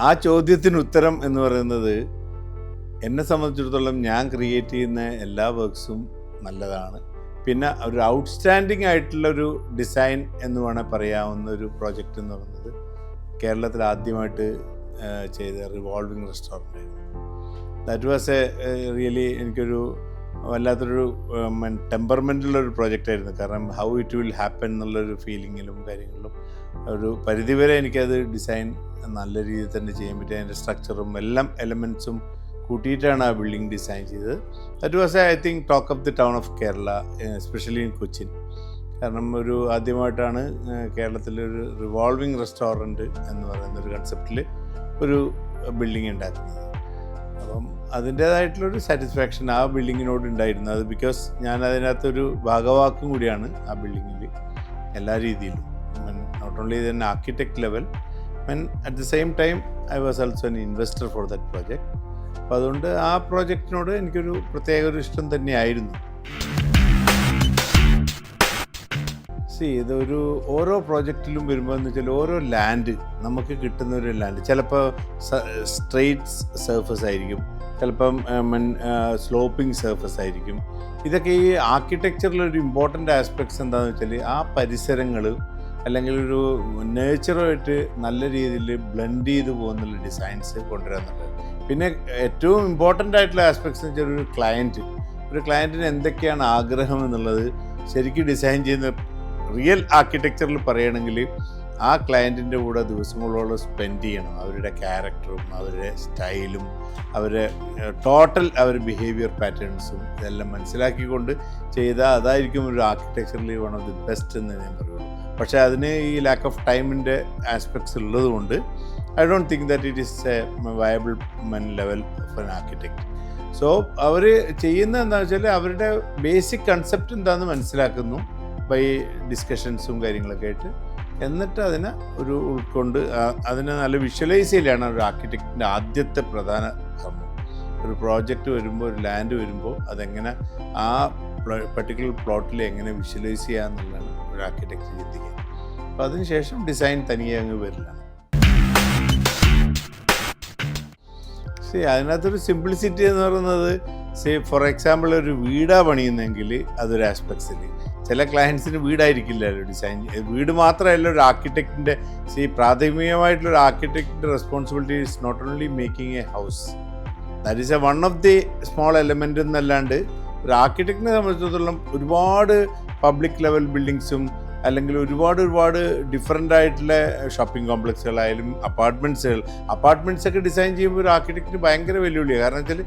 ആ ചോദ്യത്തിന് ഉത്തരം എന്ന് പറയുന്നത് എന്നെ സംബന്ധിച്ചിടത്തോളം ഞാൻ ക്രിയേറ്റ് ചെയ്യുന്ന എല്ലാ വർക്ക്സും നല്ലതാണ്. പിന്നെ ഒരു ഔട്ട്സ്റ്റാൻഡിങ് ആയിട്ടുള്ള ഒരു ഡിസൈൻ എന്ന് വേണേൽ പറയാവുന്ന ഒരു പ്രോജക്റ്റ് എന്ന് പറയുന്നത് കേരളത്തിൽ ആദ്യമായിട്ട് ചെയ്ത റിവോൾവിംഗ് റെസ്റ്റോറന്റ് ആയിരുന്നു. ദാറ്റ് വാസ് എ റിയലി എനിക്കൊരു വല്ലാത്തൊരു ടെമ്പർമെന്റുള്ളൊരു പ്രോജക്റ്റ് ആയിരുന്നു. കാരണം ഹൗ ഇറ്റ് വിൽ ഹാപ്പൻ എന്നുള്ളൊരു ഫീലിങ്ങിലും കാര്യങ്ങളിലും ഒരു പരിധിവരെ എനിക്കത് ഡിസൈൻ നല്ല രീതിയിൽ തന്നെ ചെയ്യാൻ പറ്റി. അതിന്റെ സ്ട്രക്ചറും എല്ലാം എലമെൻസും കൂട്ടിയിട്ടാണ് ആ ബിൽഡിംഗ് ഡിസൈൻ ചെയ്തത്. That was I think talk of the town of Kerala especially in Cochin കാരണം ഒരു ആദ്യമായിട്ടാണ് കേരളത്തിലൊരു റിവോൾവിംഗ് റെസ്റ്റോറന്റ് എന്ന് പറയുന്ന ഒരു കൺസെപ്റ്റിൽ ഒരു ബിൽഡിംഗ് ഉണ്ടാക്കുന്നത് അപ്പം അതിന്റേതായിട്ടുള്ളൊരു സാറ്റിസ്ഫാക്ഷൻ ആ ബിൽഡിങ്ങിനോട് ഉണ്ടായിരുന്നു. അത് ബിക്കോസ് ഞാൻ അതിനകത്തൊരു ഭാഗവാക്കും കൂടിയാണ് ആ ബിൽഡിങ്ങിൽ എല്ലാ രീതിയിലും. Not only then architect level men at the same time I was also an investor for that project അപ്പോൾ അതുകൊണ്ട് ആ പ്രോജക്റ്റിനോട് എനിക്കൊരു പ്രത്യേക ഒരു ഇഷ്ടം തന്നെയായിരുന്നു. സി ഇതൊരു ഓരോ പ്രോജക്റ്റിലും വരുമ്പോൾ എന്ന് വെച്ചാൽ ഓരോ ലാൻഡ് നമുക്ക് കിട്ടുന്ന ഒരു ലാൻഡ് ചിലപ്പോൾ സ്ട്രെയിറ്റ് സർഫസ് ആയിരിക്കും. ചിലപ്പം സ്ലോപ്പിംഗ് സർഫസ് ആയിരിക്കും. ഇതൊക്കെ ഈ ആർക്കിടെക്ചറിലൊരു ഇമ്പോർട്ടന്റ് ആസ്പെക്ട്സ് എന്താണെന്ന് വെച്ചാൽ ആ പരിസരങ്ങൾ അല്ലെങ്കിൽ ഒരു നേച്ചറുമായിട്ട് നല്ല രീതിയിൽ ബ്ലെൻഡ് ചെയ്ത് പോകുന്നുള്ള ഡിസൈൻസ് കൊണ്ടുവരാന്നുള്ളത്. പിന്നെ ഏറ്റവും ഇമ്പോർട്ടന്റ് ആയിട്ടുള്ള ആസ്പെക്ട്സ് എന്ന് വെച്ചാൽ ഒരു ക്ലയന്റ് ഒരു ക്ലയന്റിന് എന്തൊക്കെയാണ് ആഗ്രഹം എന്നുള്ളത് ശരിക്കും ഡിസൈൻ ചെയ്യുന്ന റിയൽ ആർക്കിടെക്ചറിൽ പറയുകയാണെങ്കിൽ ആ ക്ലയന്റിന്റെ കൂടെ ദിവസങ്ങളോളം സ്പെൻഡ് ചെയ്യണം. അവരുടെ ക്യാരക്ടറും അവരുടെ സ്റ്റൈലും അവരെ ടോട്ടൽ അവർ ബിഹേവിയർ പാറ്റേൺസും ഇതെല്ലാം മനസ്സിലാക്കിക്കൊണ്ട് ചെയ്താൽ അതായിരിക്കും ഒരു ആർക്കിടെക്ചറിൽ വൺ ഓഫ് ദി ബെസ്റ്റ് എന്ന് ഞാൻ പറയുള്ളൂ. പക്ഷേ അതിന് ഈ ലാക്ക് ഓഫ് ടൈമിന്റെ ആസ്പെക്ട്സ് ഉള്ളതുകൊണ്ട് I don't think that it is a viable men level of an architect so അവർ ചെയ്യുന്നത് എന്താണെന്ന് വെച്ചാൽ അവരുടെ ബേസിക് കൺസെപ്റ്റ് എന്താണെന്ന് മനസ്സിലാക്കുന്നു ബൈ ഡിസ്കഷൻസും കാര്യങ്ങളൊക്കെ ആയിട്ട്. എന്നിട്ട് അതിനെ ഒരു ഉൾക്കൊണ്ട് അതിനെ നല്ല വിഷ്വലൈസ് ചെയ്യലാണ് ഒരു ആർക്കിടെക്റ്റിന്റെ ആദ്യത്തെ പ്രധാന കർമ്മം. ഒരു പ്രോജക്റ്റ് വരുമ്പോൾ ഒരു ലാൻഡ് വരുമ്പോൾ അതെങ്ങനെ ആ പെർട്ടിക്കുലർ പ്ലോട്ടിൽ എങ്ങനെ വിഷ്വലൈസ് ചെയ്യാന്നുള്ളതാണ്. ഒരു ആർക്കിടെക്ട് ചിന്തിക്കുക അപ്പോൾ അതിനുശേഷം ഡിസൈൻ തനിയെ അങ്ങ് വരില്ല. സി അതിനകത്തൊരു സിംപ്ലിസിറ്റി എന്ന് പറയുന്നത് സി ഫോർ എക്സാമ്പിൾ ഒരു വീടാ പണിയുന്നെങ്കിൽ അതൊരു ആസ്പെക്ട്സിൽ ചില ക്ലയൻസിന് വീടായിരിക്കില്ലല്ലോ ഡിസൈൻ വീട് മാത്രമല്ല ഒരു ആർക്കിടെക്റ്റിന്റെ സി പ്രാഥമികമായിട്ടുള്ള ഒരു ആർക്കിടെക്റ്റിന്റെ responsibility is not only making a house that is a one of the small element എന്നല്ലാണ്ട് ഒരു ആർക്കിടെക്റ്റിനെ സംബന്ധിച്ചിടത്തോളം ഒരുപാട് പബ്ലിക് ലെവൽ ബിൽഡിങ്സും അല്ലെങ്കിൽ ഒരുപാട് ഒരുപാട് ഡിഫറെന്റ് ആയിട്ടുള്ള ഷോപ്പിംഗ് കോംപ്ലക്സുകളായാലും അപ്പാർട്ട്മെന്റ്സുകൾ അപ്പാർട്ട്മെന്റ്സൊക്കെ ഡിസൈൻ ചെയ്യുമ്പോൾ ഒരു ആർക്കിടെക്റ്റിന് ഭയങ്കര വെല്ലുവിളിയാണ് കാരണം വെച്ചാൽ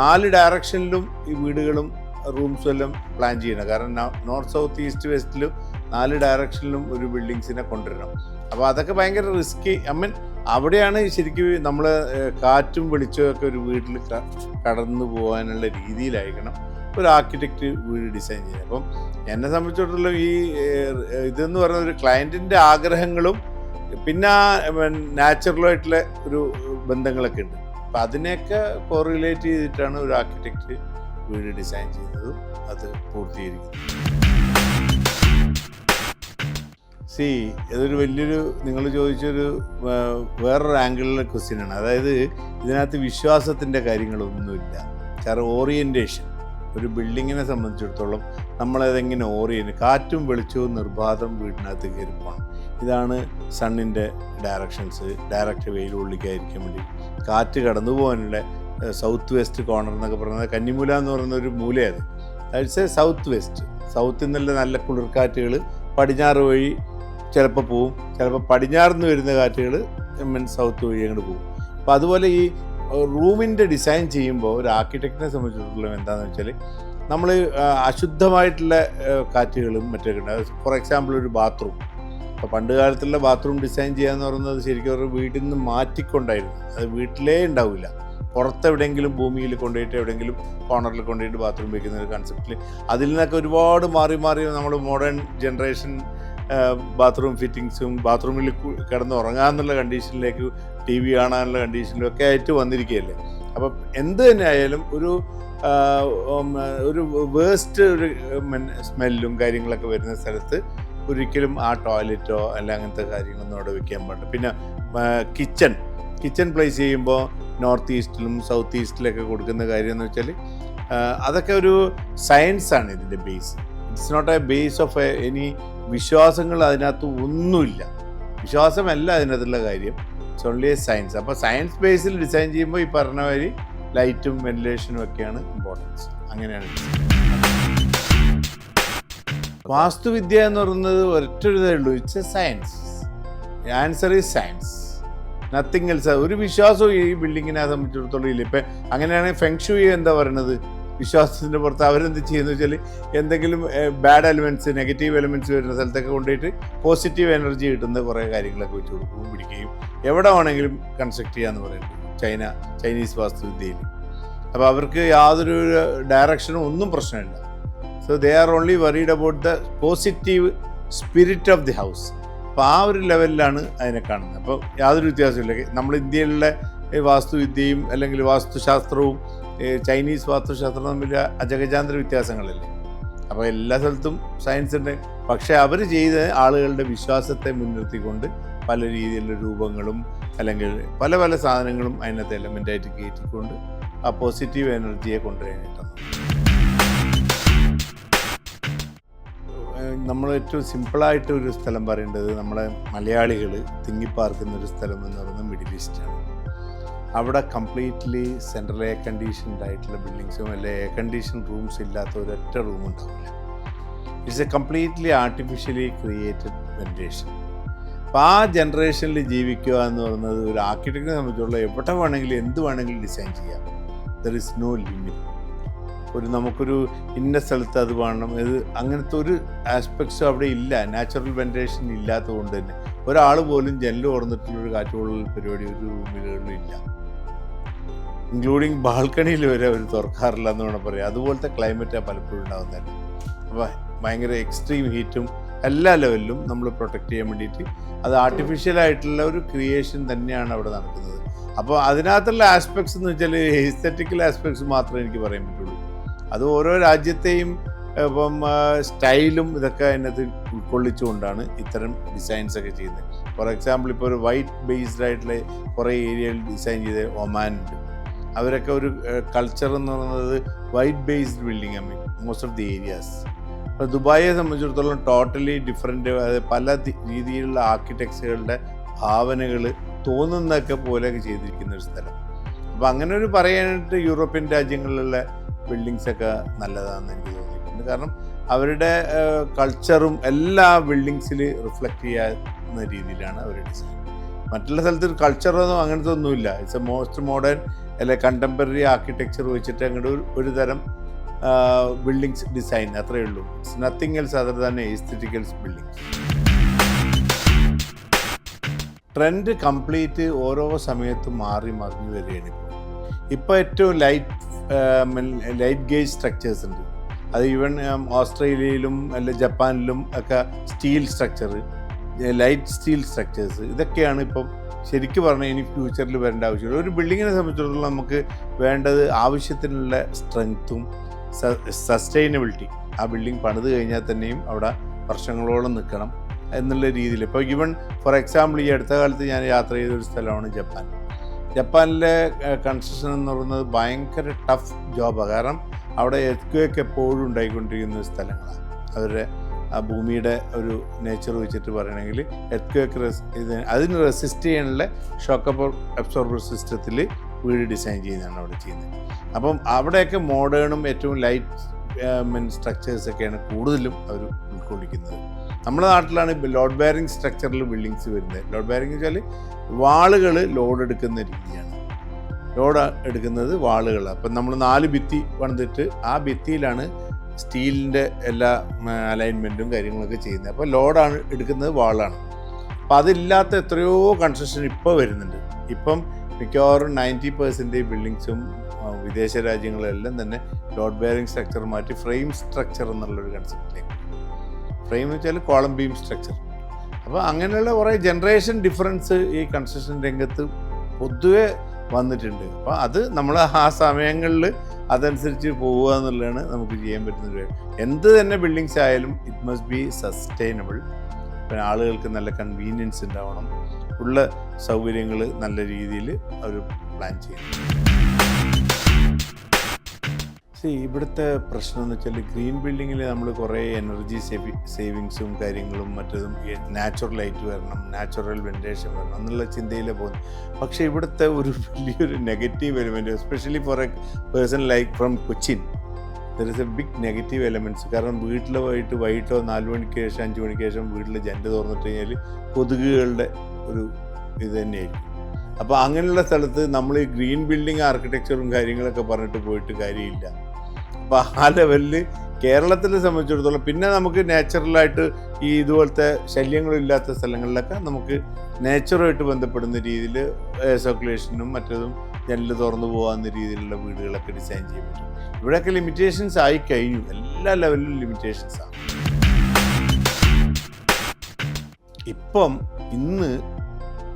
നാല് ഡയറക്ഷനിലും ഈ വീടുകളും റൂംസും എല്ലാം പ്ലാൻ ചെയ്യണം കാരണം നോർത്ത് സൗത്ത് ഈസ്റ്റ് വെസ്റ്റിലും നാല് ഡയറക്ഷനിലും ഒരു ബിൽഡിങ്സിനെ കൊണ്ടുവരണം. അപ്പോൾ അതൊക്കെ ഭയങ്കര റിസ്ക് ഐ മീൻ അവിടെയാണ് ശരിക്കും നമ്മൾ കാറ്റും വെളിച്ചവും ഒക്കെ ഒരു വീട്ടിൽ കടന്നു പോകാനുള്ള രീതിയിലായിരിക്കണം. ഒരു ആർക്കിടെക്റ്റ് വീട് ഡിസൈൻ ചെയ്യുന്നത്. അപ്പം എന്നെ സംബന്ധിച്ചിടത്തോളം ഈ ഇതെന്ന് പറയുന്ന ഒരു ക്ലയന്റിന്റെ ആഗ്രഹങ്ങളും പിന്നെ നാച്ചുറലായിട്ടുള്ള ഒരു ബന്ധങ്ങളൊക്കെ ഉണ്ട്. അപ്പം അതിനെയൊക്കെ കോറിലേറ്റ് ചെയ്തിട്ടാണ് ഒരു ആർക്കിടെക്റ്റ് വീട് ഡിസൈൻ ചെയ്യുന്നതും. അത് പൂർത്തീകരിക്കുന്നത്. സി ഇതൊരു വലിയൊരു നിങ്ങൾ ചോദിച്ചൊരു വേറൊരു ആംഗിളിലെ ക്വസ്റ്റ്യനാണ് അതായത് ഇതിനകത്ത് വിശ്വാസത്തിന്റെ കാര്യങ്ങളൊന്നുമില്ല. കാരണം ഓറിയന്റേഷൻ ഒരു ബിൽഡിങ്ങിനെ സംബന്ധിച്ചിടത്തോളം നമ്മളതെങ്ങനെ ഓറിയന്റ് കാറ്റും വെളിച്ചവും നിർബാധം വീടിനകത്ത് കയറി പോകണം. ഇതാണ് സണ്ണിന്റെ ഡയറക്ഷൻസ് ഡയറക്റ്റ് വെയിൽ വേണ്ടി. കാറ്റ് കടന്നു പോകാനുള്ള സൗത്ത് വെസ്റ്റ് കോർണർ എന്നൊക്കെ പറയുന്നത് കന്നിമൂല എന്ന് പറയുന്ന ഒരു മൂലയത് അതായത് എ സൗത്ത് വെസ്റ്റ് സൗത്തിൽ നിന്നുള്ള നല്ല കുളിർക്കാറ്റുകൾ പടിഞ്ഞാറ് വഴി ചിലപ്പോൾ പോവും. ചിലപ്പോൾ പടിഞ്ഞാറ് നിന്ന് വരുന്ന കാറ്റുകൾ മീൻ സൗത്ത് വഴി അങ്ങോട്ട് പോകും അപ്പോൾ അതുപോലെ ഈ റൂമിന്റെ ഡിസൈൻ ചെയ്യുമ്പോൾ ഒരു ആർക്കിടെക്റ്റിനെ സംബന്ധിച്ചിടത്തോളം എന്താണെന്ന് വെച്ചാൽ നമ്മൾ അശുദ്ധമായിട്ടുള്ള കാറ്റുകളും മറ്റൊക്കെ ഫോർ എക്സാമ്പിൾ ഒരു ബാത്റൂം. അപ്പോൾ പണ്ട് കാലത്തുള്ള ബാത്റൂം ഡിസൈൻ ചെയ്യാന്ന് പറയുന്നത് ശരിക്കും ഒരു വീട്ടിൽ നിന്ന് മാറ്റിക്കൊണ്ടായിരുന്നു. അത് വീട്ടിലേ ഉണ്ടാവില്ല. പുറത്തെവിടെയെങ്കിലും ഭൂമിയിൽ കൊണ്ടുപോയിട്ട് എവിടെയെങ്കിലും കോർണറിൽ കൊണ്ടുപോയിട്ട് ബാത്റൂം വെക്കുന്ന ഒരു കൺസെപ്റ്റിൽ അതിൽ നിന്നൊക്കെ ഒരുപാട് മാറി മാറി നമ്മൾ മോഡേൺ ജനറേഷൻ ബാത്റൂം ഫിറ്റിങ്സും ബാത്റൂമിൽ കിടന്ന് ഉറങ്ങാമെന്നുള്ള കണ്ടീഷനിലേക്ക് ടി വി കാണാനുള്ള കണ്ടീഷനിലും ഒക്കെ ആയിട്ട് വന്നിരിക്കുകയല്ലേ? അപ്പം എന്ത് തന്നെ ആയാലും ഒരു ഒരു വേസ്റ്റ് ഒരു സ്മെല്ലും കാര്യങ്ങളൊക്കെ വരുന്ന സ്ഥലത്ത് ഒരിക്കലും ആ ടോയ്ലറ്റോ അല്ല അങ്ങനത്തെ കാര്യങ്ങളൊന്നും അവിടെ വെക്കാൻ പാടില്ല. പിന്നെ കിച്ചൺ. കിച്ചൺ പ്ലേസ് ചെയ്യുമ്പോൾ നോർത്ത് ഈസ്റ്റിലും സൗത്ത് ഈസ്റ്റിലൊക്കെ കൊടുക്കുന്ന കാര്യം എന്ന് വെച്ചാൽ അതൊക്കെ ഒരു സയൻസാണ് ഇതിന്റെ base it's not a base of a any വിശ്വാസങ്ങൾ അതിനകത്ത് ഒന്നുമില്ല. വിശ്വാസമല്ല അതിനകത്തുള്ള കാര്യം. ഇറ്റ്സ് ഓൺലി എ സയൻസ് അപ്പോൾ സയൻസ് ബേസിൽ ഡിസൈൻ ചെയ്യുമ്പോൾ ഈ പറഞ്ഞ മാതിരി ലൈറ്റും വെന്റിലേഷനും ഒക്കെയാണ് ഇമ്പോർട്ടൻസ് അങ്ങനെയാണ്. വാസ്തുവിദ്യ എന്ന് പറയുന്നത് ഒരൊറ്റൊരിതേ ഉള്ളൂ. It's a science answer is science nothing else ഒരു വിശ്വാസവും ഈ ബിൽഡിങ്ങിനെ സംബന്ധിച്ചിടത്തോളം ഇല്ല. ഇപ്പം അങ്ങനെയാണെങ്കിൽ ഫെങ്ഷുയി എന്താ പറയുന്നത് വിശ്വാസത്തിന്റെ പുറത്ത് അവരെന്ത് ചെയ്യുന്നു വെച്ചാൽ എന്തെങ്കിലും ബാഡ് എലിമെന്റ്സ് നെഗറ്റീവ് എലിമെന്റ്സ് വരുന്ന സ്ഥലത്തൊക്കെ കൊണ്ടുപോയിട്ട് പോസിറ്റീവ് എനർജി കിട്ടുന്ന കുറേ കാര്യങ്ങളൊക്കെ വെച്ച് കൊടുക്കുകയും പിടിക്കുകയും എവിടെ വേണമെങ്കിലും കൺസ്ട്രക്ട് ചെയ്യാന്ന് പറയുന്നത്. ചൈന ചൈനീസ് വാസ്തുവിദ്യയിൽ. അപ്പോൾ അവർക്ക് യാതൊരു ഡയറക്ഷനും ഒന്നും പ്രശ്നമില്ല. So they are only worried about the positive spirit of the house അപ്പോൾ ആ ഒരു ലെവലിലാണ് അതിനെ കാണുന്നത്. അപ്പോൾ യാതൊരു വ്യത്യാസമില്ല നമ്മൾ ഇന്ത്യയിലെ ഈ വാസ്തുവിദ്യയും അല്ലെങ്കിൽ വാസ്തുശാസ്ത്രവും ചൈനീസ് വാസ്തുശാസ്ത്രം തമ്മിൽ അജഗജാന്തര വ്യത്യാസങ്ങളില്ലേ? അപ്പോൾ എല്ലാ സ്ഥലത്തും സയൻസ് ഉണ്ട്. പക്ഷേ അവർ ചെയ്ത ആളുകളുടെ വിശ്വാസത്തെ മുൻനിർത്തിക്കൊണ്ട് പല രീതിയിലുള്ള രൂപങ്ങളും അല്ലെങ്കിൽ പല പല സാധനങ്ങളും അതിനകത്ത് എലമെന്റായിട്ട് കയറ്റിക്കൊണ്ട് ആ പോസിറ്റീവ് എനർജിയെ കൊണ്ടുവരാനായിട്ടാണ് നമ്മൾ ഏറ്റവും സിമ്പിളായിട്ട് ഒരു സ്ഥലം പറയേണ്ടത് നമ്മളെ മലയാളികൾ തിങ്ങിപ്പാർക്കുന്ന ഒരു സ്ഥലം എന്ന് പറയുന്നത് മിഡിൽ ഈസ്റ്റാണ്. അവിടെ കംപ്ലീറ്റ്ലി സെൻട്രൽ എയർ കണ്ടീഷൻഡ് ആയിട്ടുള്ള ബിൽഡിങ്സും അല്ലെങ്കിൽ എയർ കണ്ടീഷൻ റൂംസ് ഇല്ലാത്ത ഒരൊറ്റ റൂം ഉണ്ടാവില്ല. It's a completely artificially created ventilation അപ്പോൾ ആ ജനറേഷനിൽ ജീവിക്കുക എന്ന് പറയുന്നത് ഒരു ആർക്കിടെക്റ്റിനെ സംബന്ധിച്ചുള്ള എവിടെ വേണമെങ്കിലും എന്ത് വേണമെങ്കിലും ഡിസൈൻ ചെയ്യാം. ദർ ഇസ് നോ ലിമിറ്റ് ഒരു നമുക്കൊരു ഇന്ന സ്ഥലത്ത് അത് വേണം. ഇത് അങ്ങനത്തെ ഒരു ആസ്പെക്ട്സും അവിടെ ഇല്ല. നാച്ചുറൽ വെന്റിലേഷൻ ഇല്ലാത്തത് കൊണ്ട് തന്നെ. ഒരാൾ പോലും ജനൽ തുറന്നിട്ടുള്ളൊരു കാറ്റുകൊള്ളൽ പരിപാടി ഒരു റൂമിലുകളിലും ഇല്ല. ഇൻക്ലൂഡിങ് ബാൽക്കണിയിൽ വരെ അവർ തുറക്കാറില്ല എന്ന് വേണം പറയാം അതുപോലത്തെ ക്ലൈമറ്റാണ് പലപ്പോഴും ഉണ്ടാകുന്നത് അപ്പോൾ ഭയങ്കര എക്സ്ട്രീം ഹീറ്റും എല്ലാ ലെവലിലും നമ്മൾ പ്രൊട്ടക്റ്റ് ചെയ്യാൻ വേണ്ടിയിട്ട് അത് ആർട്ടിഫിഷ്യൽ ആയിട്ടുള്ള ഒരു ക്രിയേഷൻ തന്നെയാണ് അവിടെ നടക്കുന്നത്. അപ്പോൾ അതിനകത്തുള്ള ആസ്പെക്ട്സ് എന്ന് വെച്ചാൽ എസ്തറ്റിക്കൽ ആസ്പെക്ട്സ് മാത്രമേ എനിക്ക് പറയാൻ പറ്റുള്ളൂ. അത് ഓരോ രാജ്യത്തെയും ഇപ്പം സ്റ്റൈലും ഇതൊക്കെ അതിനകത്ത് ഉൾക്കൊള്ളിച്ചുകൊണ്ടാണ് ഇത്തരം ഡിസൈൻസ് ഒക്കെ ചെയ്യുന്നത്. ഫോർ എക്സാമ്പിൾ ഇപ്പോൾ ഒരു വൈറ്റ് ബേസ്ഡ് ആയിട്ടുള്ള കുറേ ഏരിയയിൽ ഡിസൈൻ ചെയ്ത ഒമാൻ ഉണ്ട്. അവരൊക്കെ ഒരു കൾച്ചർ എന്ന് പറയുന്നത് white based building mean most of the areas അപ്പോൾ ദുബായിയെ സംബന്ധിച്ചിടത്തോളം ടോട്ടലി ഡിഫറെന്റ് പല രീതിയിലുള്ള ആർക്കിടെക്ചറുകളുടെ ഭാവനകൾ തോന്നുന്നതൊക്കെ പോലെയൊക്കെ ചെയ്തിരിക്കുന്ന ഒരു സ്ഥലം. അപ്പോൾ അങ്ങനെ ഒരു പറയാനായിട്ട് യൂറോപ്യൻ രാജ്യങ്ങളിലുള്ള ബിൽഡിങ്സൊക്കെ നല്ലതാണെന്ന് എനിക്ക് തോന്നിയിട്ടുണ്ട്. കാരണം അവരുടെ കൾച്ചറും എല്ലാ ബിൽഡിങ്സിൽ റിഫ്ലക്റ്റ് ചെയ്യാവുന്ന രീതിയിലാണ് അവർ ഡിസൈൻ മറ്റുള്ള സ്ഥലത്ത് കൾച്ചറൊന്നും അങ്ങനത്തെ ഒന്നുമില്ല. ഇറ്റ്സ് എ മോസ്റ്റ് മോഡേൺ അല്ലെ കണ്ടംപററി ആർക്കിടെക്ചർ വെച്ചിട്ട് അങ്ങോട്ട് ഒരു തരം ബിൽഡിങ്സ് ഡിസൈൻ അത്രയേ ഉള്ളൂ. നത്തിങ് എൽസ് അതർ തന്നെ എസ്തറ്റിക്കൽസ് ബിൽഡിങ്സ് ട്രെൻഡ് കംപ്ലീറ്റ് ഓരോ സമയത്തും മാറി മറിഞ്ഞു വരികയാണ് ഇപ്പോൾ ഏറ്റവും ലൈറ്റ് ലൈറ്റ് ഗേജ് സ്ട്രക്ചേഴ്സ് ഉണ്ട്. അത് ഈവൻ ഓസ്ട്രേലിയയിലും അല്ല ജപ്പാനിലും ഒക്കെ steel structure light steel structures ഇതൊക്കെയാണ് ഇപ്പം ശരിക്കും പറഞ്ഞാൽ ഇനി ഫ്യൂച്ചറിൽ വരേണ്ട ആവശ്യമില്ല. ഒരു ബിൽഡിങ്ങിനെ സംബന്ധിച്ചിടത്തോളം നമുക്ക് വേണ്ടത് ആവശ്യത്തിനുള്ള സ്ട്രെങ്ത്തും സസ്റ്റൈനബിലിറ്റി ആ ബിൽഡിംഗ് പണിത് കഴിഞ്ഞാൽ തന്നെയും അവിടെ വർഷങ്ങളോളം നിൽക്കണം എന്നുള്ള രീതിയിൽ. ഇപ്പോൾ ഈവൻ ഫോർ എക്സാമ്പിൾ ഈ അടുത്ത കാലത്ത് ഞാൻ യാത്ര ചെയ്ത ഒരു സ്ഥലമാണ് ജപ്പാൻ. ജപ്പാനിലെ കൺസ്ട്രക്ഷൻ എന്ന് പറയുന്നത് ഭയങ്കര ടഫ് ജോബാണ് കാരണം അവിടെ എത്തുകയൊക്കെ എപ്പോഴും ഉണ്ടായിക്കൊണ്ടിരിക്കുന്ന സ്ഥലങ്ങളാണ്. അവരുടെ ആ ഭൂമിയുടെ ഒരു നേച്ചർ വെച്ചിട്ട് പറയണമെങ്കിൽ എർക്വേക്ക് റെസ് ഇത് അതിന് റെസിസ്റ്റ് ചെയ്യാനുള്ള ഷോക്ക് അബ്സോർബർ സിസ്റ്റത്തിൽ വീട് ഡിസൈൻ ചെയ്യുന്നതാണ് അവിടെ ചെയ്യുന്നത്. അപ്പം അവിടെയൊക്കെ മോഡേണും ഏറ്റവും ലൈറ്റ് മീൻ സ്ട്രക്ചേഴ്സൊക്കെയാണ് കൂടുതലും അവർ ഉൾക്കൊള്ളിക്കുന്നത്. നമ്മുടെ നാട്ടിലാണ് ലോഡ് ബെയറിംഗ് സ്ട്രക്ചറിൽ ബിൽഡിങ്സ് വരുന്നത്. ലോഡ് ബെയറിംഗ് വെച്ചാൽ വാളുകൾ ലോഡ് എടുക്കുന്ന രീതിയാണ്. ലോഡ് എടുക്കുന്നത് വാളുകൾ അപ്പം നമ്മൾ നാല് ഭിത്തി പണിതിട്ട് ആ ഭിത്തിയിലാണ് സ്റ്റീലിന്റെ എല്ലാ അലൈൻമെന്റും കാര്യങ്ങളൊക്കെ ചെയ്യുന്നത്. അപ്പോൾ ലോഡാണ് എടുക്കുന്നത് വാളാണ്. അപ്പോൾ അതില്ലാത്ത എത്രയോ കൺസ്ട്രക്ഷൻ ഇപ്പോൾ വരുന്നുണ്ട്. ഇപ്പം മിക്കവാറും നയന്റി പെർസെന്റേജ് ബിൽഡിങ്സും വിദേശ രാജ്യങ്ങളെല്ലാം തന്നെ ലോഡ് ബെയറിംഗ് സ്ട്രക്ചർ മാറ്റി ഫ്രെയിം സ്ട്രക്ചർ എന്നുള്ളൊരു കൺസെപ്റ്റിലേക്ക് ഫ്രെയിം എന്ന് വെച്ചാൽ കോളം ബീം സ്ട്രക്ചർ അപ്പോൾ അങ്ങനെയുള്ള കുറേ ജനറേഷൻ ഡിഫറൻസ് ഈ കൺസ്ട്രക്ഷൻ രംഗത്ത് പൊതുവെ വന്നിട്ടുണ്ട്. അപ്പോൾ അത് നമ്മൾ ആ സമയങ്ങളിൽ അതനുസരിച്ച് പോവുക എന്നുള്ളതാണ് നമുക്ക് ചെയ്യാൻ പറ്റുന്ന ഒരു കാര്യം. എന്ത് തന്നെ ബിൽഡിങ്സ് ആയാലും ഇറ്റ് മസ്റ്റ് ബി സസ്റ്റൈനബിൾ പിന്നെ ആളുകൾക്ക് നല്ല കൺവീനിയൻസ് ഉണ്ടാവണം. ഉള്ള സൗകര്യങ്ങൾ നല്ല രീതിയിൽ അവർ പ്ലാൻ ചെയ്യുന്നു സി ഇവിടുത്തെ പ്രശ്നം എന്ന് വെച്ചാൽ ഗ്രീൻ ബിൽഡിങ്ങിൽ നമ്മൾ കുറേ എനർജി സേവി സേവിങ്സും കാര്യങ്ങളും മറ്റതും നാച്ചുറൽ ലൈറ്റ് വരണം നാച്ചുറൽ വെന്റേഷൻ വരണം എന്നുള്ള ചിന്തയിൽ പോകുന്നു പക്ഷേ ഇവിടുത്തെ ഒരു വലിയൊരു negative element especially for a person like from Cochin there is a big negative elements കാരണം വീട്ടിൽ പോയിട്ട് വൈകിട്ടോ നാല് മണിക്ക് ശേഷം അഞ്ച് മണിക്ക് ശേഷം വീട്ടിൽ ജെൻഡ് തുറന്നിട്ട് കഴിഞ്ഞാൽ കൊതുകുകളുടെ ഒരു ഇത് തന്നെയായിരിക്കും. അപ്പോൾ അങ്ങനെയുള്ള സ്ഥലത്ത് നമ്മൾ ഈ ഗ്രീൻ ബിൽഡിംഗ് ആർക്കിടെക്ചറും കാര്യങ്ങളൊക്കെ പറഞ്ഞിട്ട് പോയിട്ട് കാര്യമില്ല. അപ്പോൾ ആ ലെവലിൽ കേരളത്തിനെ സംബന്ധിച്ചിടത്തോളം പിന്നെ നമുക്ക് നാച്ചുറലായിട്ട് ഈ ഇതുപോലത്തെ ശല്യങ്ങളില്ലാത്ത സ്ഥലങ്ങളിലൊക്കെ നമുക്ക് നേച്ചറുമായിട്ട് ബന്ധപ്പെടുന്ന രീതിയിൽ സർക്കുലേഷനും മറ്റതും ജനൽ തുറന്നു പോകാവുന്ന രീതിയിലുള്ള വീടുകളൊക്കെ ഡിസൈൻ ചെയ്യാൻ പറ്റും. ഇവിടെയൊക്കെ ലിമിറ്റേഷൻസ് ആയി കഴിഞ്ഞു. എല്ലാ ലെവലിലും ലിമിറ്റേഷൻസ് ഇപ്പം ഇന്ന്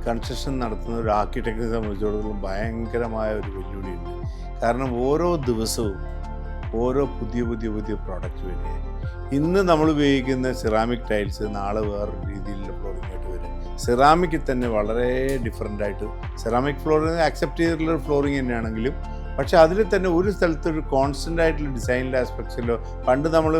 കൺസ്ട്രക്ഷൻ നടത്തുന്ന ഒരു ആർക്കിടെക്റ്റിനെ സംബന്ധിച്ചിടത്തോളം ഭയങ്കരമായ ഒരു വെല്ലുവിളിയുണ്ട്. കാരണം ഓരോ ദിവസവും ഓരോ പുതിയ പുതിയ പുതിയ പ്രോഡക്റ്റ് വരിക. ഇന്ന് നമ്മൾ ഉപയോഗിക്കുന്ന സിറാമിക് ടൈൽസ് നാളെ വേറൊരു രീതിയിലുള്ള ഫ്ലോറിംഗ് ആയിട്ട് വരും. സിറാമിക്കിൽ തന്നെ വളരെ ഡിഫറെന്റ് ആയിട്ട് സിറാമിക് ഫ്ലോറിംഗ് അക്സെപ്റ്റ് ചെയ്തിട്ടുള്ള ഫ്ലോറിംഗ് തന്നെയാണെങ്കിലും പക്ഷേ അതിൽ തന്നെ ഒരു സ്ഥലത്തൊരു കോൺസ്റ്റന്റ് ആയിട്ടുള്ള ഡിസൈനിന്റെ ആസ്പെക്ട്സിലോ പണ്ട് നമ്മൾ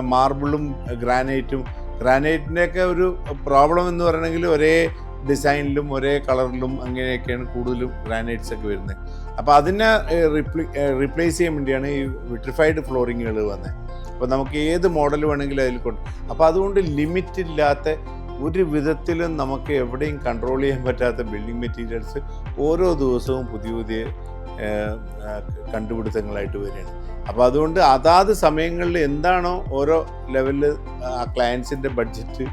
മാർബിളും ഗ്രാനൈറ്റും ഗ്രാനൈറ്റിന്റെയൊക്കെ ഒരു പ്രോബ്ലം എന്ന് പറയണമെങ്കിൽ ഒരേ ഡിസൈനിലും ഒരേ കളറിലും അങ്ങനെയൊക്കെയാണ് കൂടുതലും ഗ്രാനൈറ്റ്സ് ഒക്കെ വരുന്നത്. അപ്പോൾ അതിനെ റിപ്ലേ റീപ്ലേസ് ചെയ്യാൻ വേണ്ടിയാണ് ഈ വിട്രിഫൈഡ് ഫ്ലോറിങ്ങുകൾ വന്നത് അപ്പോൾ നമുക്ക് ഏത് മോഡൽ വേണമെങ്കിലും അതിൽ കൊണ്ട് അപ്പോൾ അതുകൊണ്ട് ലിമിറ്റ് ഇല്ലാത്ത ഒരു വിധത്തിലും നമുക്ക് എവിടെയും കൺട്രോൾ ചെയ്യാൻ പറ്റാത്ത ബിൽഡിംഗ് മെറ്റീരിയൽസ് ഓരോ ദിവസവും പുതിയ പുതിയ കണ്ടുപിടുത്തങ്ങളായിട്ട് വരികയാണ്. അപ്പോൾ അതുകൊണ്ട് അതാത് സമയങ്ങളിൽ എന്താണോ ഓരോ ലെവലിൽ ആ ക്ലയൻസിന്റെ ബഡ്ജറ്റ്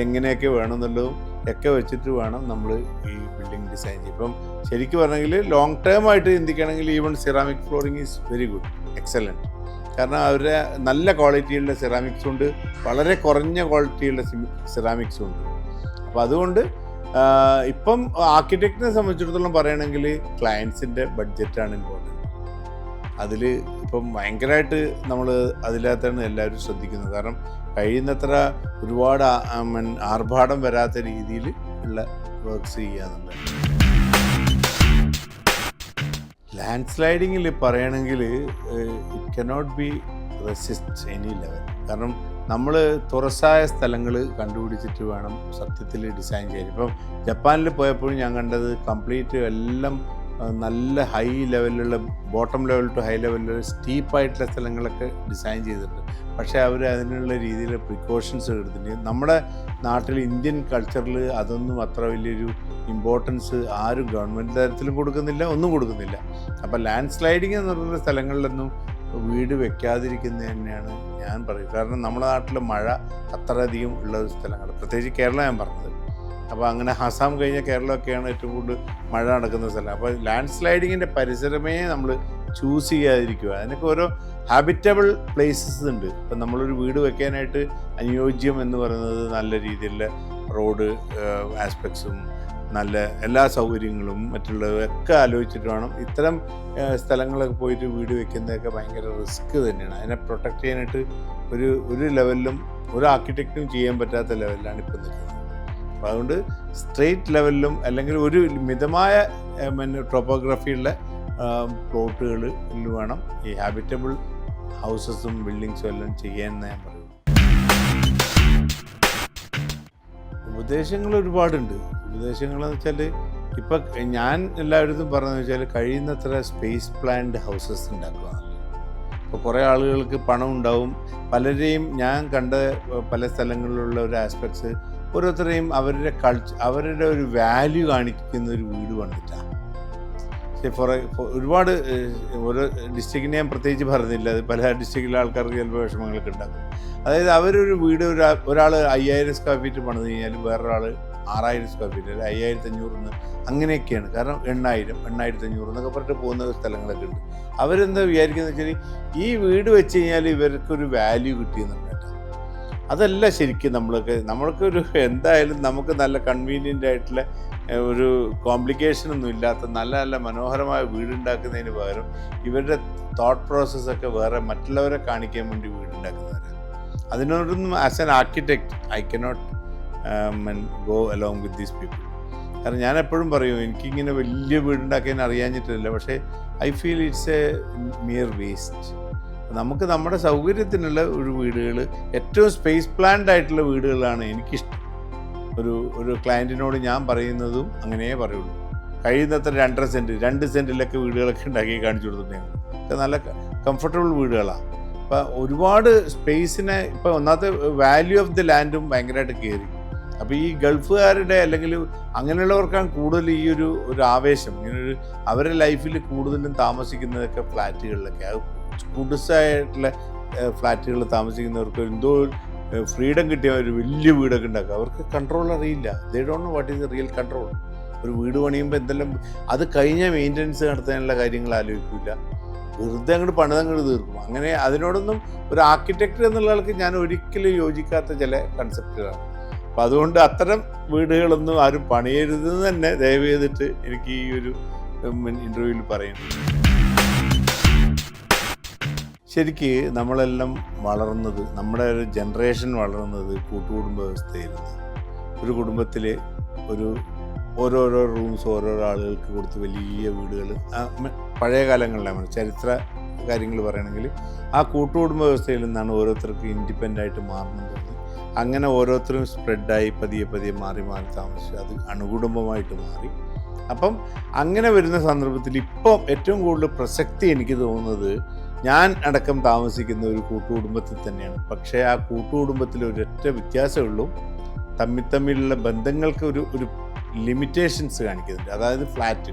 എങ്ങനെയൊക്കെ വേണമെന്നുള്ളതും ഒക്കെ വെച്ചിട്ട് വേണം നമ്മൾ ഈ ബിൽഡിംഗ് ഡിസൈൻ ചെയ്യും. ഇപ്പം ശരിക്കും പറഞ്ഞെങ്കിൽ ലോങ് ടേം ആയിട്ട് ചിന്തിക്കുകയാണെങ്കിൽ even ceramic flooring is very good excellent കാരണം അവരുടെ നല്ല ക്വാളിറ്റിയുള്ള സിറാമിക്സ് ഉണ്ട്. വളരെ കുറഞ്ഞ ക്വാളിറ്റിയുള്ള സിറാമിക്സും ഉണ്ട്. അപ്പോൾ അതുകൊണ്ട് ഇപ്പം ആർക്കിടെക്റ്റിനെ സംബന്ധിച്ചിടത്തോളം പറയുകയാണെങ്കിൽ ക്ലയൻസിന്റെ ബഡ്ജറ്റാണ് ഇമ്പോർട്ടന്റ് അതിൽ ഇപ്പം ഭയങ്കരമായിട്ട് നമ്മൾ അതിനകത്താണ് എല്ലാവരും ശ്രദ്ധിക്കുന്നത്. കാരണം കഴിയുന്നത്ര ഒരുപാട് ആർഭാടം വരാത്ത രീതിയിൽ ഉള്ള വർക്ക്സ് ചെയ്യാറുണ്ട് ലാൻഡ് സ്ലൈഡിങ്ങിൽ പറയണമെങ്കിൽ it cannot be resist any level കാരണം നമ്മൾ തുറസായ സ്ഥലങ്ങൾ കണ്ടുപിടിച്ചിട്ട് വേണം സത്യത്തിൽ ഡിസൈൻ ചെയ്യാൻ. ഇപ്പം ജപ്പാനിൽ പോയപ്പോഴും ഞാൻ കണ്ടത് കംപ്ലീറ്റ് എല്ലാം നല്ല ഹൈ ലെവലിലുള്ള ബോട്ടം ലെവൽ ടു ഹൈ ലെവലിലുള്ള സ്റ്റീപ്പായിട്ടുള്ള സ്ഥലങ്ങളൊക്കെ ഡിസൈൻ ചെയ്തിട്ടുണ്ട്. പക്ഷേ അവർ അതിനുള്ള രീതിയിൽ പ്രിക്കോഷൻസ് എടുത്തിട്ടുണ്ട്. നമ്മുടെ നാട്ടിൽ ഇന്ത്യൻ കൾച്ചറിൽ അതൊന്നും അത്ര വലിയൊരു ഇമ്പോർട്ടൻസ് ആരും ഗവൺമെന്റ് തരത്തിലും കൊടുക്കുന്നില്ല ഒന്നും കൊടുക്കുന്നില്ല. അപ്പോൾ ലാൻഡ് സ്ലൈഡിങ് എന്ന് പറയുന്ന സ്ഥലങ്ങളിലൊന്നും വീട് വെക്കാതിരിക്കുന്നത് തന്നെയാണ് ഞാൻ പറയുന്നത്. കാരണം നമ്മുടെ നാട്ടിൽ മഴ അത്രയധികം ഉള്ള സ്ഥലങ്ങൾ പ്രത്യേകിച്ച് കേരളം ഞാൻ പറഞ്ഞത്. അപ്പോൾ അങ്ങനെ ആസാം കഴിഞ്ഞ കേരളമൊക്കെയാണ് ഏറ്റവും കൂടുതൽ മഴ നടക്കുന്ന സ്ഥലം. അപ്പോൾ ലാൻഡ് സ്ലൈഡിങ്ങിന്റെ പരിസരമേ നമ്മൾ ചൂസ് ചെയ്യാതിരിക്കുക. അതിനൊക്കെ ഓരോ ഹാബിറ്റബിൾ പ്ലേസസ് ഉണ്ട്. ഇപ്പം നമ്മളൊരു വീട് വെക്കാനായിട്ട് അനുയോജ്യം എന്ന് പറയുന്നത് നല്ല രീതിയിലുള്ള റോഡ് ആസ്പെക്ട്സും നല്ല എല്ലാ സൗകര്യങ്ങളും മറ്റുള്ളതൊക്കെ ആലോചിച്ചിട്ട് വേണം ഇത്തരം സ്ഥലങ്ങളൊക്കെ പോയിട്ട് വീട് വെക്കുന്നതൊക്കെ ഭയങ്കര റിസ്ക് തന്നെയാണ്. അതിനെ പ്രൊട്ടക്റ്റ് ചെയ്യാനായിട്ട് ഒരു ഒരു ലെവലിലും ഒരു ആർക്കിടെക്റ്റും ചെയ്യാൻ പറ്റാത്ത ലെവലിലാണ് ഇപ്പോൾ നിൽക്കുന്നത്. അതുകൊണ്ട് സ്ട്രെയിറ്റ് ലെവലിലും അല്ലെങ്കിൽ ഒരു മിതമായ പിന്നെ ടോപ്പോഗ്രഫിയുള്ള പ്ലോട്ടുകളിൽ വേണം ഈ ഹാബിറ്റബിൾ ഹൗസസും ബിൽഡിങ്സും എല്ലാം ചെയ്യാമെന്ന് ഞാൻ പറയും ഉപദേശങ്ങൾ ഒരുപാടുണ്ട്. ഉപദേശങ്ങളെന്ന് വെച്ചാൽ ഇപ്പം ഞാൻ എല്ലായിടത്തും പറഞ്ഞതെന്ന് വെച്ചാൽ കഴിയുന്നത്ര സ്പേസ് പ്ലാൻഡ് ഹൗസസ് ഉണ്ടാക്കുക. ഇപ്പോൾ കുറേ ആളുകൾക്ക് പണം ഉണ്ടാവും പലരെയും ഞാൻ കണ്ട പല സ്ഥലങ്ങളിലുള്ള ഒരു ആസ്പെക്ട്സ് ഓരോരുത്തരെയും അവരുടെ കൾച്ചർ അവരുടെ ഒരു വാല്യൂ കാണിക്കുന്ന ഒരു വീട് പണിതിട്ടാണ് പക്ഷേ ഫോർ ഒരുപാട് ഓരോ ഡിസ്ട്രിക്റ്റിനെ ഞാൻ പ്രത്യേകിച്ച് പറഞ്ഞില്ല. അത് പല ഡിസ്ട്രിക്റ്റിലെ ആൾക്കാർക്ക് ചിലപ്പോൾ വിഷമങ്ങളൊക്കെ ഉണ്ടാകും അതായത് അവരൊരു വീട് ഒരാ ഒരാൾ അയ്യായിരം സ്ക്വയർ ഫീറ്റ് പണിത് കഴിഞ്ഞാൽ വേറൊരാൾ ആറായിരം സ്ക്വയർ ഫീറ്റ് അല്ലെങ്കിൽ അയ്യായിരത്തി അഞ്ഞൂറിന് അങ്ങനെയൊക്കെയാണ്. കാരണം എണ്ണായിരം എണ്ണായിരത്തി അഞ്ഞൂറ് എന്നൊക്കെ പറഞ്ഞിട്ട് പോകുന്ന സ്ഥലങ്ങളൊക്കെ ഉണ്ട്. അവരെന്താ വിചാരിക്കുന്നത് വെച്ചാൽ ഈ വീട് വെച്ച് കഴിഞ്ഞാൽ ഇവർക്കൊരു വാല്യൂ കിട്ടിയെന്നുണ്ട് കേട്ടോ അതല്ല ശരിക്കും നമ്മൾക്ക്. ഒരു എന്തായാലും നമുക്ക് നല്ല കൺവീനിയന്റ് ആയിട്ടുള്ള ഒരു കോംപ്ലിക്കേഷൻ ഒന്നും ഇല്ലാത്ത നല്ല നല്ല മനോഹരമായ വീടുണ്ടാക്കുന്നതിന് പകരം ഇവരുടെ തോട്ട് പ്രോസസ്സൊക്കെ വേറെ മറ്റുള്ളവരെ കാണിക്കാൻ വേണ്ടി വീടുണ്ടാക്കുന്നവരാണ്. അതിനോടൊന്നും as an architect I cannot go along with these people കാരണം ഞാൻ എപ്പോഴും പറയും എനിക്കിങ്ങനെ വലിയ വീടുണ്ടാക്കാൻ അറിയാഞ്ഞിട്ടില്ല പക്ഷേ I feel it's a mere waste നമുക്ക് നമ്മുടെ സൗകര്യത്തിനുള്ള ഒരു വീടുകൾ ഏറ്റവും സ്പേസ് പ്ലാൻഡ് ആയിട്ടുള്ള വീടുകളാണ് എനിക്കിഷ്ടം. ഒരു ഒരു ക്ലയന്റിനോട് ഞാൻ പറയുന്നതും അങ്ങനെയേ പറയുള്ളൂ. കഴിയുന്നത്ര രണ്ടര സെന്റ് രണ്ട് സെന്റിലൊക്കെ വീടുകളൊക്കെ ഉണ്ടാക്കി കാണിച്ചു കൊടുത്തിട്ടുണ്ട് നല്ല കംഫർട്ടബിൾ വീടുകളാണ് അപ്പം ഒരുപാട് സ്പേസിനെ ഇപ്പം ഒന്നാമത്തെ വാല്യൂ ഓഫ് ദി ലാൻഡും ഭയങ്കരമായിട്ട് കയറി അപ്പോൾ ഈ ഗൾഫുകാരുടെ അല്ലെങ്കിൽ അങ്ങനെയുള്ളവർക്കാണ് കൂടുതൽ ഈ ഒരു ഒരു ആവേശം. ഇങ്ങനെ ഒരു അവരുടെ ലൈഫിൽ കൂടുതലും താമസിക്കുന്നതൊക്കെ ഫ്ലാറ്റുകളിലൊക്കെ അത് കുടുസായിട്ടുള്ള ഫ്ലാറ്റുകളിൽ താമസിക്കുന്നവർക്ക് എന്തോ ഫ്രീഡം കിട്ടിയ ഒരു വലിയ വീടൊക്കെ ഉണ്ടാക്കുക. അവർക്ക് കൺട്രോൾ അറിയില്ല. They don't know what is real control ഒരു വീട് പണിയുമ്പോൾ എന്തെല്ലാം അത് കഴിഞ്ഞ മെയിന്റനൻസ് നടത്താനുള്ള കാര്യങ്ങൾ ആലോചിക്കില്ല വെറുതെ അങ്ങോട്ട് പണിതങ്ങോട്ട് തീർക്കും. അങ്ങനെ അതിനോടൊന്നും ഒരു ആർക്കിടെക്ട് എന്നുള്ള ആൾക്ക് ഞാൻ ഒരിക്കലും യോജിക്കാത്ത ചില കൺസെപ്റ്റുകളാണ് അപ്പം അതുകൊണ്ട് അത്തരം വീടുകളൊന്നും ആരും പണിയരുതെന്ന് തന്നെ ദയവ് ചെയ്തിട്ട് എനിക്ക് ഈ ഒരു ഇന്റർവ്യൂവിൽ പറയുന്നു. ശരിക്ക് നമ്മളെല്ലാം വളർന്നത് നമ്മുടെ ഒരു ജനറേഷൻ വളർന്നത് കൂട്ടുകുടുംബ വ്യവസ്ഥയായിരുന്നു ഒരു കുടുംബത്തിൽ ഒരു ഓരോരോ റൂംസ് ഓരോരോ ആളുകൾക്ക് കൊടുത്ത് വലിയ വീടുകൾ പഴയ കാലങ്ങളിലാണ് ചരിത്ര കാര്യങ്ങൾ പറയുകയാണെങ്കിൽ ആ കൂട്ടുകുടുംബ വ്യവസ്ഥയിൽ നിന്നാണ് ഓരോരുത്തർക്കും ആയിട്ട് മാറുന്നത് അങ്ങനെ ഓരോരുത്തരും സ്പ്രെഡായി പതിയെ പതിയെ മാറി മാറി താമസിച്ചു. അത് അണുകുടുംബമായിട്ട് മാറി. അപ്പം അങ്ങനെ വരുന്ന സന്ദർഭത്തിൽ ഇപ്പം ഏറ്റവും കൂടുതൽ പ്രസക്തി എനിക്ക് തോന്നുന്നത് ഞാൻ അടക്കം താമസിക്കുന്ന ഒരു കൂട്ടുകുടുംബത്തിൽ തന്നെയാണ്. പക്ഷേ ആ കൂട്ടുകുടുംബത്തിൽ ഒരൊറ്റ വ്യത്യാസമേ ഉള്ളൂ. തമ്മിൽ തമ്മിലുള്ള ബന്ധങ്ങൾക്ക് ഒരു ഒരു ലിമിറ്റേഷൻസ് കാണിക്കുന്നുണ്ട്. അതായത് ഫ്ലാറ്റ്.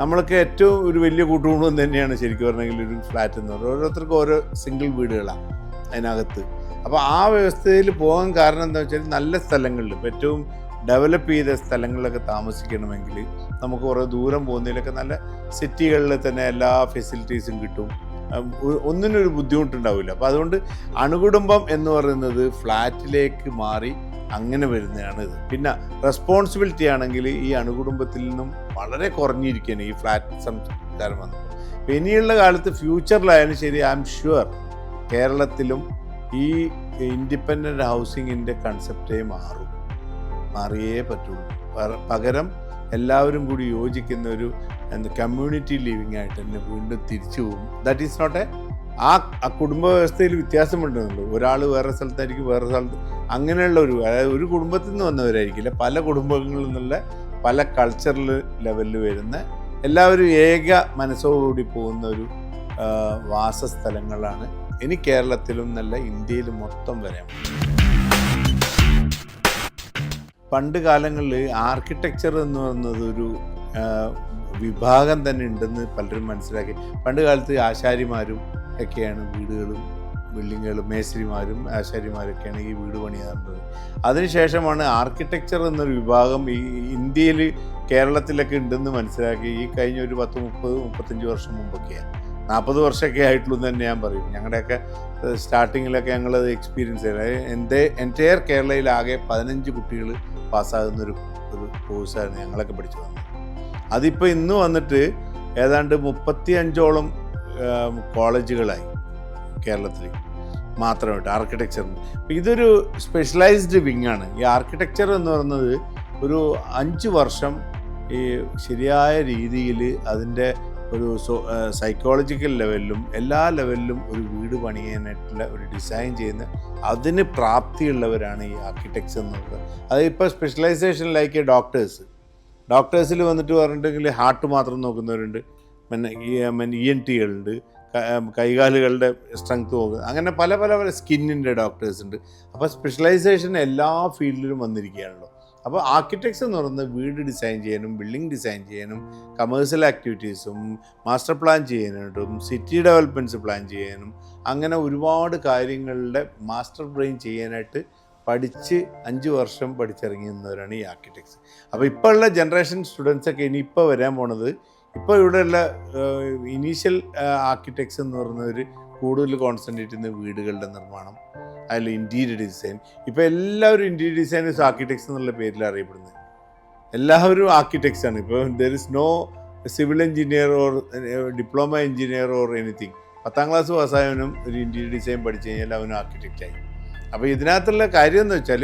നമ്മളൊക്കെ ഏറ്റവും ഒരു വലിയ കൂട്ടുകുടുംബം തന്നെയാണ് ശരിക്കും പറഞ്ഞെങ്കിൽ ഒരു ഫ്ലാറ്റ് എന്ന് പറയുന്നത് ഓരോരുത്തർക്കും ഓരോ സിംഗിൾ വീടുകളാണ് അതിനകത്ത്. അപ്പോൾ ആ വ്യവസ്ഥയിൽ പോകാൻ കാരണം എന്താ വെച്ചാൽ നല്ല സ്ഥലങ്ങളിൽ ഇപ്പോൾ ഏറ്റവും ഡെവലപ്പ് ചെയ്ത സ്ഥലങ്ങളിലൊക്കെ താമസിക്കണമെങ്കിൽ നമുക്ക് കുറേ ദൂരം പോകുന്നതിലൊക്കെ നല്ല സിറ്റികളിൽ തന്നെ എല്ലാ ഫെസിലിറ്റീസും കിട്ടും. ഒന്നിനൊരു ബുദ്ധിമുട്ടുണ്ടാവില്ല. അപ്പോൾ അതുകൊണ്ട് അണുകുടുംബം എന്ന് പറയുന്നത് ഫ്ലാറ്റിലേക്ക് മാറി അങ്ങനെ വരുന്നതാണ് ഇത്. പിന്നെ റെസ്പോൺസിബിലിറ്റി ആണെങ്കിൽ ഈ അണുകുടുംബത്തിൽ നിന്നും വളരെ കുറഞ്ഞിരിക്കുകയാണ് ഈ ഫ്ലാറ്റ് സംസ്കാരം വന്നത് അപ്പോൾ ഇനിയുള്ള കാലത്ത് ഫ്യൂച്ചറിലായാലും ശരി ഐ എം ഷുവർ കേരളത്തിലും ഈ ഇൻഡിപെൻഡന്റ് ഹൗസിങ്ങിന്റെ കൺസെപ്റ്റേ മാറും. മാറിയേ പറ്റുള്ളൂ. പകരം എല്ലാവരും കൂടി യോജിക്കുന്ന ഒരു കമ്മ്യൂണിറ്റി ലിവിങ് ആയിട്ട് തന്നെ വീണ്ടും തിരിച്ചു പോകും. ദാറ്റ് ഈസ് നോട്ട് എ ആ കുടുംബ വ്യവസ്ഥയിൽ വ്യത്യാസമുണ്ടെന്നുള്ളൂ. ഒരാൾ വേറെ സ്ഥലത്തായിരിക്കും വേറെ സ്ഥലത്ത് അങ്ങനെയുള്ള ഒരു അതായത് ഒരു കുടുംബത്തിൽ നിന്ന് വന്നവരായിരിക്കില്ല. പല കുടുംബങ്ങളിൽ നിന്നുള്ള പല കൾച്ചറൽ ലെവലിൽ വരുന്ന എല്ലാവരും ഏക മനസ്സോടുകൂടി പോകുന്ന ഒരു വാസസ്ഥലങ്ങളാണ് ഇനി കേരളത്തിലും നല്ല ഇന്ത്യയിലും മൊത്തം വരാൻ പണ്ട് കാലങ്ങളിൽ ആർക്കിടെക്ചർ എന്ന് പറയുന്നത് ഒരു വിഭാഗം തന്നെ ഉണ്ടെന്ന് പലരും മനസ്സിലാക്കി. പണ്ട് കാലത്ത് ആശാരിമാരും ഒക്കെയാണ് വീടുകളും ബിൽഡിങ്ങുകളും മേസ്തിരിമാരും ആശാരിമാരൊക്കെയാണ് ഈ വീട് പണിയാറുള്ളത് അതിനുശേഷമാണ് ആർക്കിടെക്ചർ എന്നൊരു വിഭാഗം ഈ ഇന്ത്യയിൽ കേരളത്തിലൊക്കെ ഉണ്ടെന്ന് മനസ്സിലാക്കി. ഈ കഴിഞ്ഞ ഒരു പത്ത് മുപ്പത് മുപ്പത്തഞ്ച് വർഷം മുമ്പൊക്കെയാണ് നാൽപ്പത് വർഷമൊക്കെ ആയിട്ടുള്ളൂ തന്നെ ഞാൻ പറയും. ഞങ്ങളുടെയൊക്കെ സ്റ്റാർട്ടിങ്ങിലൊക്കെ ഞങ്ങളത് എക്സ്പീരിയൻസ് ചെയ്തത് എന്റെ എന്റയർ കേരളയിലാകെ പതിനഞ്ച് കുട്ടികൾ പാസ്സാകുന്ന ഒരു കോഴ്സായിരുന്നു ഞങ്ങളൊക്കെ പഠിച്ചു വന്നത് അതിപ്പോൾ ഇന്ന് വന്നിട്ട് ഏതാണ്ട് മുപ്പത്തി അഞ്ചോളം കോളേജുകളായി കേരളത്തിൽ മാത്രമായിട്ട് ആർക്കിടെക്ചറിന് അപ്പോൾ ഇതൊരു സ്പെഷ്യലൈസ്ഡ് വിങ് ആണ്. ഈ ആർക്കിടെക്ചർ എന്ന് പറയുന്നത് ഒരു അഞ്ച് വർഷം ഈ ശരിയായ രീതിയിൽ അതിന്റെ ഒരു സൈക്കോളജിക്കൽ ലെവലിലും എല്ലാ ലെവലിലും ഒരു വീട് പണിയാനായിട്ടുള്ള ഒരു ഡിസൈൻ ചെയ്യുന്ന അതിന് പ്രാപ്തിയുള്ളവരാണ് ഈ ആർക്കിടെക്ട്സ് എന്നുള്ളത് അത് ഇപ്പോൾ സ്പെഷ്യലൈസേഷനിലേക്ക് ഡോക്ടേഴ്സ് ഡോക്ടേഴ്സിൽ വന്നിട്ട് പറഞ്ഞിട്ടുണ്ടെങ്കിൽ ഹാർട്ട് മാത്രം നോക്കുന്നവരുണ്ട്. പിന്നെ ഇ എൻ ടികളുണ്ട് കൈകാലുകളുടെ സ്ട്രെങ്ത് നോക്കുക അങ്ങനെ പല പല പല സ്കിന്നിന്റെ ഡോക്ടേഴ്സ് ഉണ്ട്. അപ്പോൾ സ്പെഷ്യലൈസേഷൻ എല്ലാ ഫീൽഡിലും വന്നിരിക്കുകയാണല്ലോ. അപ്പോൾ ആർക്കിടെക്ട്സ് എന്ന് പറയുന്നത് വീട് ഡിസൈൻ ചെയ്യാനും ബിൽഡിംഗ് ഡിസൈൻ ചെയ്യാനും കമേഴ്സ്യൽ ആക്ടിവിറ്റീസും മാസ്റ്റർ പ്ലാൻ ചെയ്യാനായിട്ടും സിറ്റി ഡെവലപ്മെന്റ്സ് പ്ലാൻ ചെയ്യാനും അങ്ങനെ ഒരുപാട് കാര്യങ്ങളുടെ മാസ്റ്റർ ബ്രെയിൻ ചെയ്യാനായിട്ട് പഠിച്ച് അഞ്ച് വർഷം പഠിച്ചിറങ്ങുന്നവരാണ് ഈ ആർക്കിടെക്ട്സ് അപ്പോൾ ഇപ്പോൾ ഉള്ള ജനറേഷൻ സ്റ്റുഡൻസൊക്കെ ഇനി ഇപ്പോൾ വരാൻ പോണത് ഇപ്പോൾ ഇവിടെയുള്ള ഇനീഷ്യൽ ആർക്കിടെക്ട്സ് എന്ന് പറയുന്നവർ കൂടുതൽ കോൺസെൻട്രേറ്റ് ചെയ്യുന്ന വീടുകളുടെ നിർമ്മാണം അതിൽ ഇന്റീരിയർ ഡിസൈൻ ഇപ്പോൾ എല്ലാവരും ഇന്റീരിയർ ഡിസൈനേഴ്സ് ആർക്കിടെക്ട്സ് എന്നുള്ള പേരിൽ അറിയപ്പെടുന്നത്. എല്ലാവരും ആർക്കിടെക്ട്സ് ആണ്. ഇപ്പോൾ there is no civil engineer or diploma engineer or anything പത്താം ക്ലാസ് പാസ്സായവനും ഒരു ഇന്റീരിയർ ഡിസൈൻ പഠിച്ചു കഴിഞ്ഞാൽ അവനും ആർക്കിടെക്റ്റ് ആയി. അപ്പോൾ ഇതിനകത്തുള്ള കാര്യം എന്ന് വെച്ചാൽ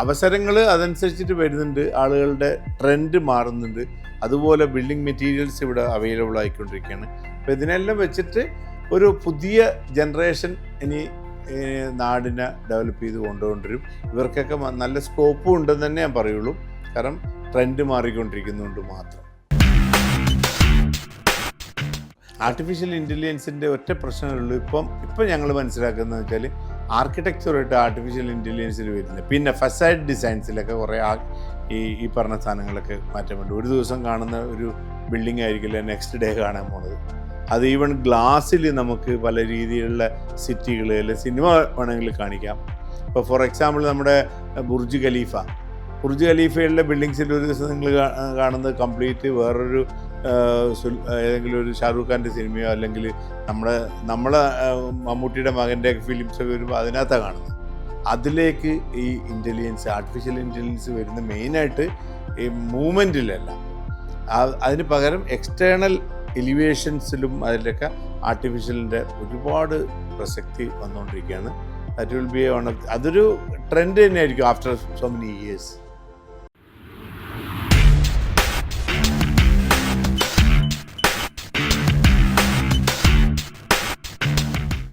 അവസരങ്ങൾ അതനുസരിച്ചിട്ട് വരുന്നുണ്ട്. ആളുകളുടെ ട്രെൻഡ് മാറുന്നുണ്ട്. അതുപോലെ ബിൽഡിംഗ് മെറ്റീരിയൽസ് ഇവിടെ അവൈലബിൾ ആയിക്കൊണ്ടിരിക്കുകയാണ്. അപ്പോൾ ഇതിനെല്ലാം വെച്ചിട്ട് ഒരു പുതിയ ജനറേഷൻ ഇനി നാടിനെ ഡെവലപ്പ് ചെയ്ത് കൊണ്ടുകൊണ്ടിരും ഇവർക്കൊക്കെ നല്ല സ്കോപ്പും ഉണ്ടെന്ന് തന്നെ ഞാൻ പറയുള്ളൂ. കാരണം ട്രെൻഡ് മാറിക്കൊണ്ടിരിക്കുന്നുണ്ട് മാത്രം. ആർട്ടിഫിഷ്യൽ ഇന്റലിജൻസിന്റെ ഒറ്റ പ്രശ്നമുള്ളൂ ഇപ്പം ഇപ്പം ഞങ്ങൾ മനസ്സിലാക്കുന്നത് വെച്ചാൽ ആർക്കിടെക്ചറായിട്ട് ആർട്ടിഫിഷ്യൽ ഇന്റലിജൻസിൽ വരുന്നത് പിന്നെ ഫസൈഡ് ഡിസൈൻസിലൊക്കെ കുറേ ഈ ഈ പറഞ്ഞ സാധനങ്ങളൊക്കെ മാറ്റം ഒരു ദിവസം കാണുന്ന ഒരു ബിൽഡിംഗ് ആയിരിക്കില്ല നെക്സ്റ്റ് ഡേ കാണാൻ പോണത്. അത് ഈവൻ ഗ്ലാസ്സിൽ നമുക്ക് പല രീതിയിലുള്ള അല്ലെങ്കിൽ സിനിമ വേണമെങ്കിൽ കാണിക്കാം. ഇപ്പോൾ ഫോർ എക്സാമ്പിൾ നമ്മുടെ ബുർജ് ഖലീഫ. ബുർജ് ഖലീഫയിലെ ബിൽഡിങ്സിൽ ഒരു ദിവസം നിങ്ങൾ കാണുന്നത് കംപ്ലീറ്റ് വേറൊരു ഏതെങ്കിലും ഒരു ഷാറൂഖ് ഖാന്റെ സിനിമയോ അല്ലെങ്കിൽ നമ്മുടെ നമ്മളെ മമ്മൂട്ടിയുടെ മകന്റെ ഫിലിംസൊക്കെ വരുമ്പോൾ അതിനകത്താണ് കാണുന്നത്. അതിലേക്ക് ഈ ഇന്റലിജൻസ് ആർട്ടിഫിഷ്യൽ ഇന്റലിജൻസ് വരുന്ന മെയിനായിട്ട് ഈ മൂവ്മെന്റിലല്ല അതിന് പകരം എക്സ്റ്റേണൽ എലിവേഷൻസിലും അതിലൊക്കെ ആർട്ടിഫിഷ്യലിന്റെ ഒരുപാട് പ്രസക്തി വന്നുകൊണ്ടിരിക്കുകയാണ്. That will be one of അതൊരു ട്രെൻഡ് തന്നെയായിരിക്കും ആഫ്റ്റർ സോ മെനി ഇയേഴ്സ്